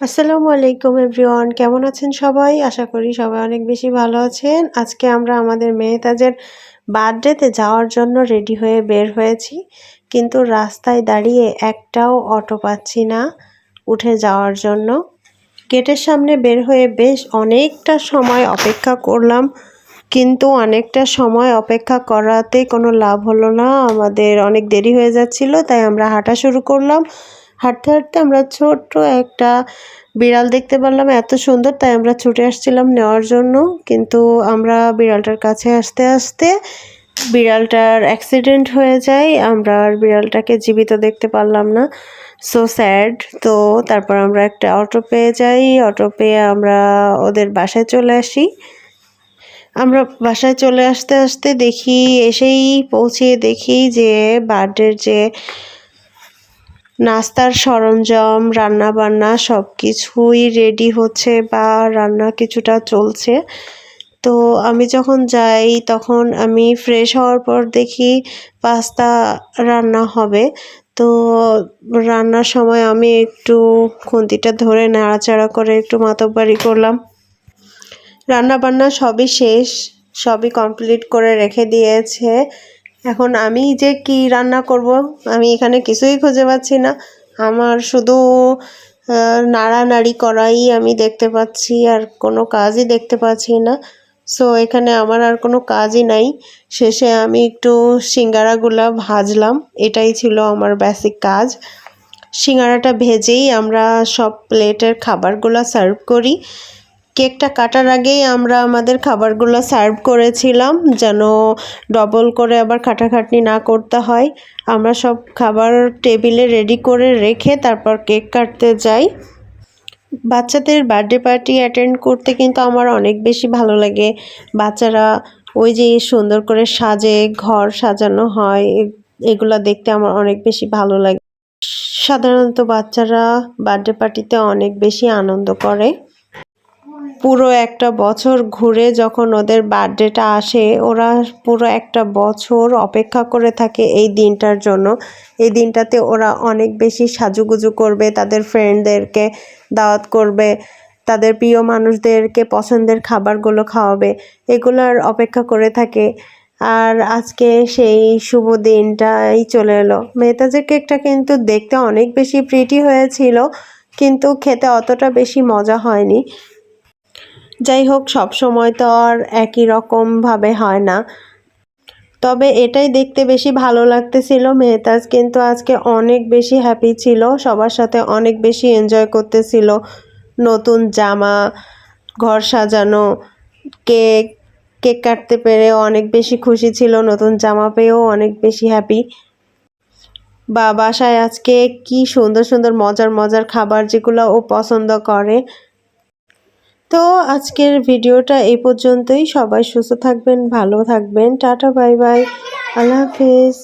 আসসালামু আলাইকুম এভরিওয়ান, কেমন আছেন সবাই? আশা করি সবাই অনেক বেশি ভালো আছেন। আজকে আমরা আমাদের মেহতাজের বার্থডেতে যাওয়ার জন্য রেডি হয়ে বের হয়েছি, কিন্তু রাস্তায় দাঁড়িয়ে একটাও অটো পাচ্ছি না উঠে যাওয়ার জন্য। গেটের সামনে বের হয়ে বেশ অনেকটা সময় অপেক্ষা করলাম, কিন্তু অনেকটা সময় অপেক্ষা করাতে কোনো লাভ হলো না। আমাদের অনেক দেরি হয়ে যাচ্ছিল, তাই আমরা হাঁটা শুরু করলাম। হাঁটতে হাঁটতে আমরা ছোট্ট একটা বিড়াল দেখতে পারলাম, এত সুন্দর, তাই আমরা ছুটে আসছিলাম নেওয়ার জন্য। কিন্তু আমরা বিড়ালটার কাছে আসতে আসতে বিড়ালটার অ্যাক্সিডেন্ট হয়ে যায়, আমরা আর বিড়ালটাকে জীবিত দেখতে পারলাম না। সো স্যাড তো তারপর আমরা একটা অটো পেয়ে যাই, অটো পেয়ে আমরা ওদের বাসায় চলে আসি। আমরা বাসায় চলে আসতে আসতে দেখি, এসেই পৌঁছে দেখি যে বার্থডের যে নাস্তার সরঞ্জাম রান্না বান্না সব কিছুই রেডি হচ্ছে বা রান্না কিছুটা চলছে। তো আমি যখন যাই তখন আমি ফ্রেশ হওয়ার পর দেখি পাস্তা রান্না হবে। তো রান্নার সময় আমি একটু খুন্তিটা ধরে নাড়াচাড়া করে একটু মাতব্বারি করলাম। রান্না বান্না সবই শেষ, সবই কমপ্লিট করে রেখে দিয়েছে। এখন আমি যে কি রান্না করব, আমি এখানে কিছুই খুঁজে পাচ্ছি না। আমার শুধু নাড়ানাড়ি করাই আমি দেখতে পাচ্ছি, আর কোনো কাজই দেখতে পাচ্ছি না। সো এখানে আমার আর কোনো কাজই নাই। শেষে আমি একটু সিঙ্গারাগুলা ভাজলাম, এটাই ছিল আমার বেসিক কাজ। সিঙ্গারাটা ভেজেই আমরা সব প্লেটের খাবারগুলো সার্ভ করি। কেকটা কাটার আগেই আমরা আমাদের খাবারগুলো সার্ভ করেছিলাম, যেন ডবল করে আবার খাটাখাটনি না করতে হয়। আমরা সব খাবার টেবিলে রেডি করে রেখে তারপর কেক কাটতে যাই। বাচ্চাদের বার্থডে পার্টি অ্যাটেন্ড করতে কিন্তু আমার অনেক বেশি ভালো লাগে। বাচ্চারা ওই যে সুন্দর করে সাজে, ঘর সাজানো হয়, এগুলা দেখতে আমার অনেক বেশি ভালো লাগে। সাধারণত বাচ্চারা বার্থডে পার্টিতে অনেক বেশি আনন্দ করে। পুরো একটা বছর ঘুরে যখন ওদের বার্থডেটা আসে, ওরা পুরো একটা বছর অপেক্ষা করে থাকে এই দিনটার জন্য। এই দিনটাতে ওরা অনেক বেশি সাজুগুজু করবে, তাদের ফ্রেন্ডদেরকে দাওয়াত করবে, তাদের প্রিয় মানুষদেরকে পছন্দের খাবারগুলো খাওয়াবে, এগুলোর অপেক্ষা করে থাকে। আর আজকে সেই শুভ দিনটাই চলে এলো। মেহতাজের কেকটা কিন্তু দেখতে অনেক বেশি প্রিটি হয়েছিল, কিন্তু খেতে অতটা বেশি মজা হয়নি। যাই হোক, সব সময় তো আর একই রকমভাবে হয় না। তবে এটাই দেখতে বেশি ভালো লাগতেছিল মেহতাজ, কিন্তু আজকে অনেক বেশি হ্যাপি ছিল, সবার সাথে অনেক বেশি এনজয় করতেছিল। নতুন জামা, ঘর সাজানো, কেক কেক কাটতে পেরে অনেক বেশি খুশি ছিল, নতুন জামা পেয়েও অনেক বেশি হ্যাপি বা বাসায় আজকে কি সুন্দর সুন্দর মজার মজার খাবার যেগুলো ও পছন্দ করে তো আজকের ভিডিওটা এই পর্যন্তই। সবাই সুস্থ থাকবেন, ভালো থাকবেন। Tata, bye bye. আল্লাহ হাফেজ।